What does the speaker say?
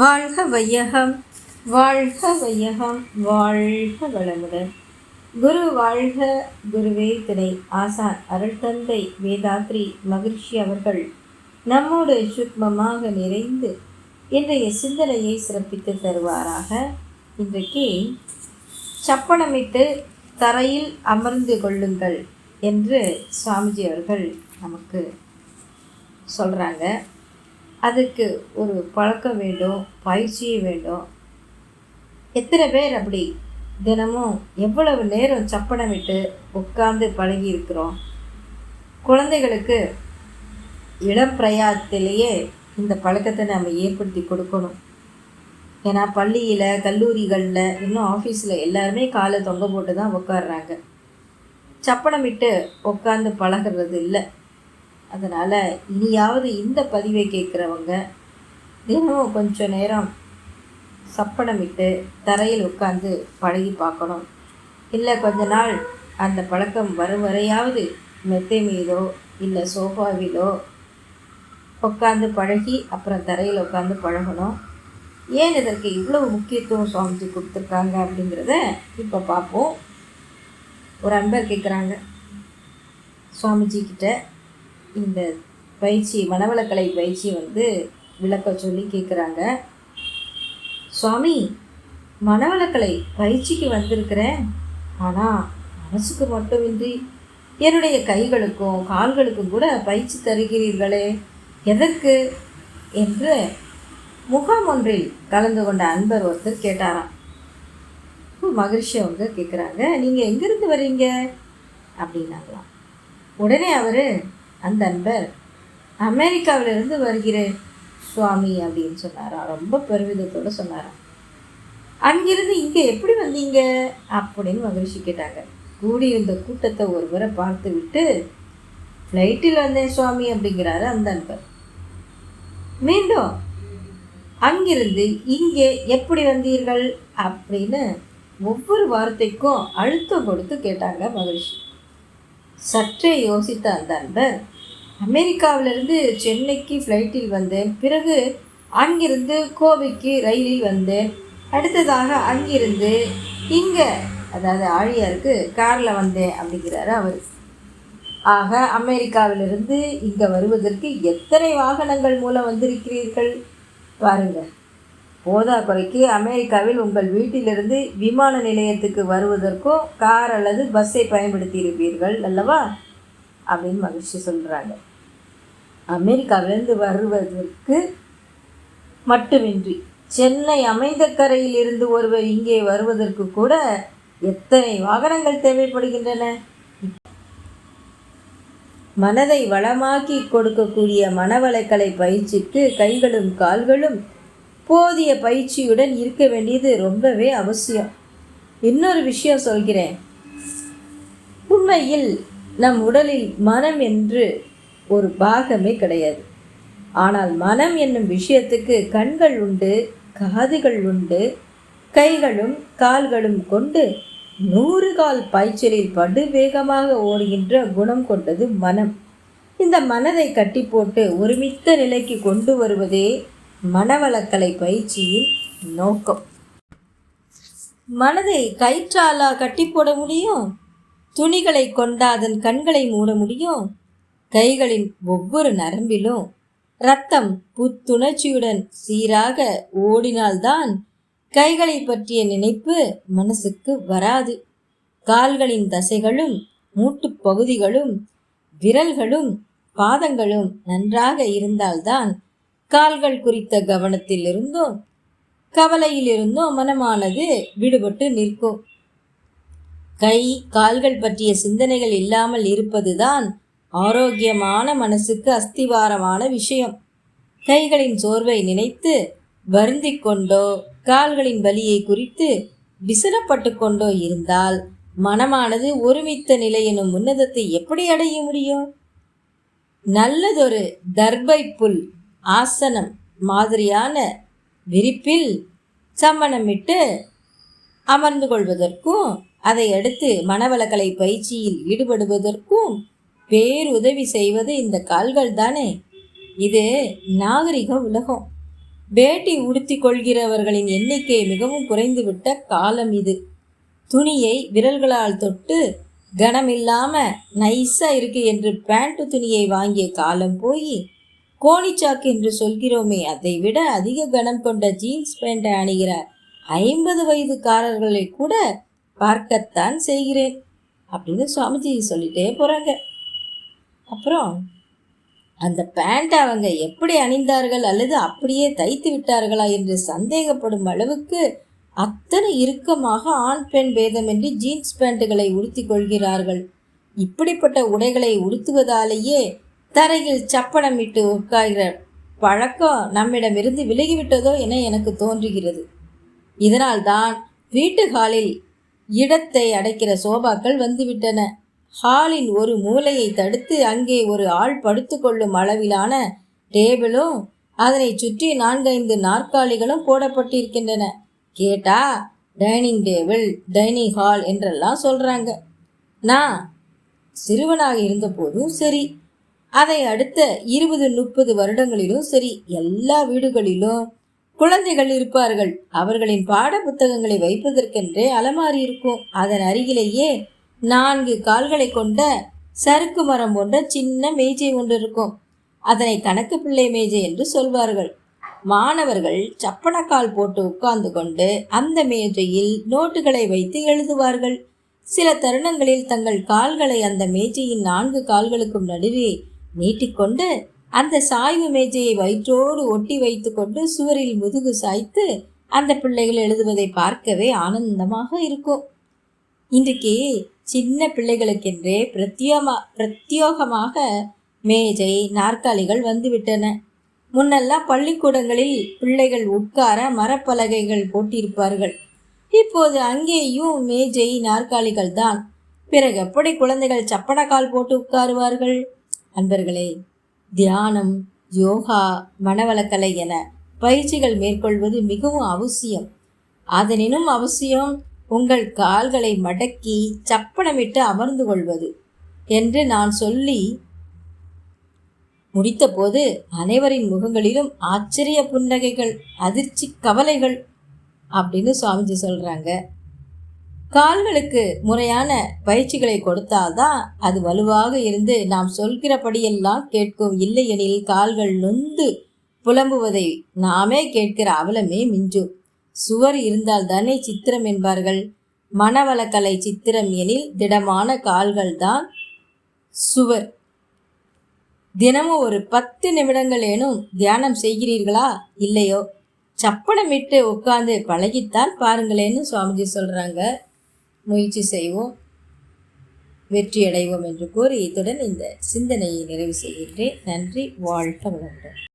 வாழ்க வையகம் வாழ்க வையகம் வாழ்க வளமுடன். குரு வாழ்க குருவே திரை ஆசான் அருள் தந்தை வேதாத்ரி மகிழ்ச்சி அவர்கள் நம்மோடு சுக்மமாக நிறைந்து இன்றைய சிந்தனையை சிறப்பித்து தருவாராக. இன்றைக்கு சப்பனமிட்டு தரையில் அமர்ந்து கொள்ளுங்கள் என்று சுவாமிஜி அவர்கள் நமக்கு சொல்கிறாங்க அதுக்கு ஒரு பழக்கம் வேண்டும் பயிற்சியும் வேண்டும். எத்தனை பேர் அப்படி தினமும் எவ்வளவு நேரம் சப்பனம் விட்டு உட்கார்ந்து பழகி இருக்கிறோம்? குழந்தைகளுக்கு இளம் பிரயாத்திலேயே இந்த பழக்கத்தை நம்ம ஏற்படுத்தி கொடுக்கணும். ஏன்னா பள்ளியில் கல்லூரிகளில் இன்னும் ஆஃபீஸில் எல்லாருமே காலை தொங்க போட்டு தான் உட்காடுறாங்க சப்பனமிட்டு உட்காந்து பழகிறது இல்லை. அதனால் இனியாவது இந்த பதிவை கேட்குறவங்க தினமும் கொஞ்சம் நேரம் சப்பனமிட்டு தரையில் உட்காந்து பழகி பார்க்கணும். இல்லை கொஞ்ச நாள் அந்த பழக்கம் வரும் வரையாவது மெத்தை மீதோ இல்லை சோஃபாவிலோ உட்காந்து பழகி அப்புறம் தரையில் உட்காந்து பழகணும். ஏன் இதற்கு இவ்வளவு முக்கியத்துவம் சுவாமிஜி கொடுத்துருக்காங்க அப்படிங்கிறத இப்போ பார்ப்போம். ஒரு அன்பர் கேட்குறாங்க சுவாமிஜி கிட்ட இந்த பயிற்சி மனவளக்கலை பயிற்சி வந்து விளக்க சொல்லி கேட்குறாங்க சுவாமி மனவளக்கலை பயிற்சிக்கு வந்திருக்கிறேன். ஆனால் மனசுக்கு மட்டுமின்றி என்னுடைய கைகளுக்கும் கால்களுக்கும் கூட பயிற்சி தருகிறீர்களே. எதற்கு? என்று முகாம் ஒன்றில் கலந்து கொண்ட அன்பர் ஒருத்தர் கேட்டாராம். மகிழ்ச்சி அவங்க கேட்குறாங்க நீங்கள் எங்கேருந்து வர்றீங்க? அப்படின்னாங்களாம். உடனே அவர் அந்த அன்பர் அமெரிக்காவிலிருந்து வருகிறேன் சுவாமி அப்படின்னு சொன்னாராம் ரொம்ப பெருமிதத்தோடு சொன்னாராம் அங்கிருந்து இங்கே எப்படி வந்தீங்க? அப்படின்னு மகிழ்ச்சி கேட்டாங்க. கூடியிருந்த கூட்டத்தை ஒருவரை பார்த்து விட்டு ஃப்ளைட்டில் வந்தேன் சுவாமி அப்படிங்கிறாரு அந்த அன்பர் மீண்டும் அங்கிருந்து இங்கே எப்படி வந்தீர்கள்? அப்படின்னு ஒவ்வொரு வார்த்தைக்கும் அழுத்தம் கொடுத்து கேட்டாங்க மகிழ்ச்சி சற்றே யோசித்த அந்த அன்பர் அமெரிக்காவிலிருந்து சென்னைக்கு ஃப்ளைட்டில் வந்தேன். பிறகு அங்கிருந்து கோவைக்கு ரயிலில் வந்தேன். அடுத்ததாக அங்கிருந்து இங்கே அதாவது ஆழியாருக்கு காரில் வந்தேன் அப்படிங்கிறாரு அவர். ஆக அமெரிக்காவிலிருந்து இங்கே வருவதற்கு எத்தனை வாகனங்கள் மூலம் வந்திருக்கிறீர்கள்? பாருங்கள் போதா குறைக்கு அமெரிக்காவில் உங்கள் வீட்டிலிருந்து விமான நிலையத்துக்கு வருவதற்கும் கார் அல்லது பஸ்ஸை பயன்படுத்தி இருப்பீர்கள் அல்லவா? அப்படின்னு மகிழ்ச்சி சொல்கிறாங்க அமெரிக்காவிலிருந்து வருவதற்கு மட்டுமின்றி சென்னை அமைந்த கரையில் இருந்து ஒருவர் இங்கே வருவதற்கு கூட எத்தனை வாகனங்கள் தேவைப்படுகின்றன? மனதை வளமாக்கி கொடுக்கக்கூடிய மனவளக்கலை பயிற்சிக்கு கைகளும் கால்களும் போதிய பயிற்சியுடன் இருக்க வேண்டியது ரொம்பவே அவசியம். இன்னொரு விஷயம் சொல்கிறேன். உண்மையில் நம் உடலில் மனம் என்று ஒரு பாகமே கிடையாது. ஆனால் மனம் என்னும் விஷயத்துக்கு கண்கள் உண்டு காதுகள் உண்டு கைகளும் கால்களும் கொண்டு நூறு கால் பாய்ச்சலில் படுவேகமாக ஓடுகின்ற குணம் கொண்டது மனம். இந்த மனதை கட்டி போட்டு ஒருமித்த நிலைக்கு கொண்டு வருவதே மனவளக்கலை பயிற்சியின் நோக்கம். மனதை கயிற்றாலா கட்டி போட முடியும்? துணிகளை கொண்டா அதன் கண்களை மூட முடியும்? கைகளின் ஒவ்வொரு நரம்பிலும் ரத்தம் புத்துணர்ச்சியுடன் சீராக ஓடினால்தான் கைகளை பற்றிய நினைப்பு மனசுக்கு வராது. கால்களின் தசைகளும் மூட்டுப்பகுதிகளும் விரல்களும் பாதங்களும் நன்றாக இருந்தால்தான் கால்கள் குறித்த கவனத்திலிருந்தும் கவலையிலிருந்தும் மனமானது விடுபட்டு நிற்கும். கை கால்கள் பற்றிய சிந்தனைகள் இல்லாமல் இருப்பதுதான் ஆரோக்கியமான மனசுக்கு அஸ்திவாரமான விஷயம். கைகளின் சோர்வை நினைத்து வருந்தி கொண்டோ கால்களின் வலியை குறித்து விசனப்பட்டு கொண்டோ இருந்தால் மனமானது ஒருமித்த நிலை எனும் உன்னதத்தை எப்படி அடைய முடியும்? நல்லதொரு தர்பை புல் ஆசனம் மாதிரியான விரிப்பில் சம்மணமிட்டு அமர்ந்து கொள்வதற்கும் அதை அடுத்து மனவளக்கலை பயிற்சியில் ஈடுபடுவதற்கும் பேருதவி செய்வது இந்த கால்கள் தானே? இது நாகரிக உலகம். வேட்டி உடுத்தி கொள்கிறவர்களின் எண்ணிக்கை மிகவும் குறைந்துவிட்ட காலம் இது. துணியை விரல்களால் தொட்டு கனமில்லாம நைஸா இருக்கு என்று பேண்ட் துணியை வாங்கிய காலம் போய் கோணிச்சாக்கு என்று சொல்கிறோமே அதை விட அதிக கனம் கொண்ட ஜீன்ஸ் பேண்டை அணிகிற ஐம்பது வயதுக்காரர்களை கூட பார்க்கத்தான் செய்கிறேன் அப்படின்னு சுவாமிஜி சொல்லிட்டே போகிறாங்க அப்புறம் அந்த பேண்ட் அவங்க எப்படி அணிந்தார்கள் அல்லது அப்படியே தைத்து விட்டார்களா என்று சந்தேகப்படும் அளவுக்கு அத்தனை இறுக்கமாக ஆண் பெண் பேதமின்றி ஜீன்ஸ் பேண்ட்டுகளை உடுத்தி கொள்கிறார்கள். இப்படிப்பட்ட உடைகளை உடுத்துவதாலேயே தரையில் சப்பனமிட்டு உட்கார்கிற பழக்கம் நம்மிடமிருந்து விலகிவிட்டதோ என எனக்கு தோன்றுகிறது. இதனால்தான் வீட்டு ஹாலில் இடத்தை அடைக்கிற சோபாக்கள் வந்துவிட்டன. ஹாலின் ஒரு மூலையை தடுத்து அங்கே ஒரு ஆள் படுத்துக்கொள்ளும் அளவிலான டேபிளும் அதனை சுற்றி நான்கைந்து நாற்காலிகளும் போடப்பட்டிருக்கின்றன. கேட்டா டைனிங் டேபிள் டைனிங் ஹால் என்றெல்லாம் சொல்கிறாங்க நான் சிறுவனாக இருந்தபோதும் சரி. அதை அடுத்த இருபது முப்பது வருடங்களிலும் சரி. எல்லா வீடுகளிலும் குழந்தைகள் இருப்பார்கள். அவர்களின் பாட புத்தகங்களை வைப்பதற்கென்றே அலமாரி இருக்கும் அதன் அருகிலேயே நான்கு கால்களை கொண்ட சறுக்கு மரம் போன்ற சின்ன மேஜை ஒன்று இருக்கும் அதனை கணக்கு பிள்ளை மேஜை என்று சொல்வார்கள். மாணவர்கள் சப்பனக்கால் போட்டு உட்கார்ந்து கொண்டு அந்த மேஜையில் நோட்டுகளை வைத்து எழுதுவார்கள். சில தருணங்களில் தங்கள் கால்களை அந்த மேஜையின் நான்கு கால்களுக்கும் நடுவே நீட்டிக்கொண்டு அந்த சாய்வு மேஜையை வயிற்றோடு ஒட்டி வைத்துக்கொண்டு சுவரில் முதுகு சாய்த்து அந்த பிள்ளைகள் எழுதுவதை பார்க்கவே ஆனந்தமாக இருக்கும். இன்றைக்கு சின்ன பிள்ளைகளுக்கென்றே பிரத்யோகமா பிரத்யோகமாக மேஜை நாற்காலிகள் வந்துவிட்டன. முன்னெல்லாம் பள்ளிக்கூடங்களில் பிள்ளைகள் உட்கார மரப்பலகைகள் போட்டிருப்பார்கள். இப்போது அங்கேயும் மேஜை நாற்காலிகள் தான். பிறகு எப்படி குழந்தைகள் சப்பனக்கால் போட்டு உட்காருவார்கள்? அன்பர்களே தியானம் யோகா மனவளக்கலை என பயிற்சிகள் மேற்கொள்வது மிகவும் அவசியம். அதனினும் அவசியம் உங்கள் கால்களை மடக்கி சப்பனமிட்டு அமர்ந்து கொள்வது என்று நான் சொல்லி முடித்தபோது அனைவரின் முகங்களிலும் ஆச்சரிய புன்னகைகள் அதிர்ச்சி கவலைகள் அப்படின்னு சுவாமிஜி சொல்கிறாங்க கால்களுக்கு முறையான பயிற்சிகளை கொடுத்தால்தான் அது வலுவாக இருந்து நாம் சொல்கிறபடியெல்லாம் கேட்கும். இல்லையெனில் கால்கள் நொந்து புலம்புவதை நாமே கேட்கிற அவலமே மிஞ்சும் சுவர் இருந்தால் தானே சித்திரம் என்பார்கள். மனவளக்கலை சித்திரம் எனில் திடமான கால்கள் தான் சுவர். தினமும் ஒரு பத்து நிமிடங்கள் ஏனும் தியானம் செய்கிறீர்களா? இல்லையோ. சப்பனமிட்டு உட்காந்து பழகித்தான் பாருங்களேன்னு சுவாமிஜி சொல்கிறாங்க முயற்சி செய்வோம். வெற்றியடைவோம் என்று கூறி இத்துடன் இந்த சிந்தனையை நிறைவு செய்கின்றேன். நன்றி. வாழ்க வளர்ந்தோம்